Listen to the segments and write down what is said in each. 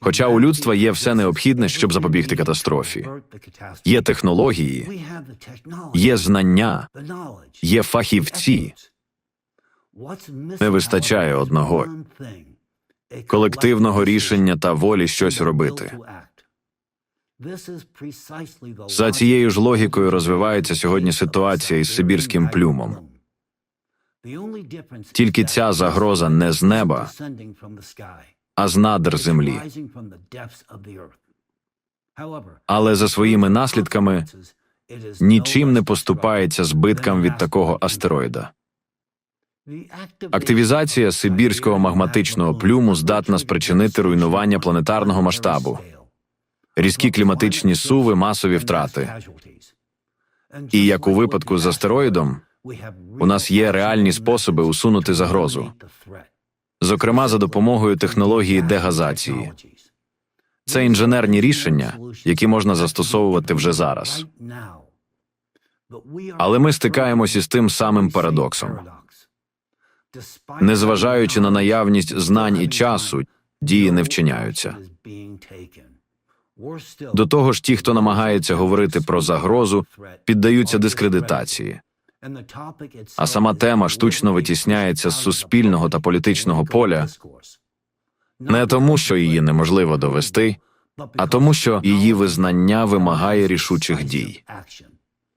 Хоча у людства є все необхідне, щоб запобігти катастрофі. Є технології, є знання, є фахівці. Не вистачає одного колективного рішення та волі щось робити. За цією ж логікою розвивається сьогодні ситуація із сибірським плюмом. Тільки ця загроза не з неба, а з надр землі. Але за своїми наслідками нічим не поступається збиткам від такого астероїда. Активізація сибірського магматичного плюму здатна спричинити руйнування планетарного масштабу, різкі кліматичні суви, масові втрати. І як у випадку з астероїдом, у нас є реальні способи усунути загрозу. Зокрема за допомогою технології дегазації. Це інженерні рішення, які можна застосовувати вже зараз. Але ми стикаємось із тим самим парадоксом. Незважаючи на наявність знань і часу, дії не вчиняються. До того ж, ті, хто намагається говорити про загрозу, піддаються дискредитації. А сама тема штучно витісняється з суспільного та політичного поля не тому, що її неможливо довести, а тому, що її визнання вимагає рішучих дій.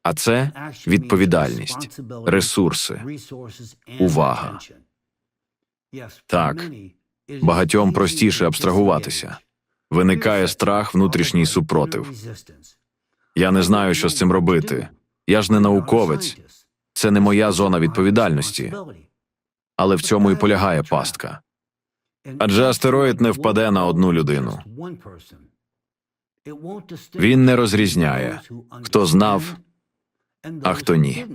А це відповідальність, ресурси, увага. Так, багатьом простіше абстрагуватися. Виникає страх, внутрішній супротив. Я не знаю, що з цим робити. Я ж не науковець, це не моя зона відповідальності, але в цьому і полягає пастка. Адже астероїд не впаде на одну людину. Він не розрізняє, хто знав, а хто ні.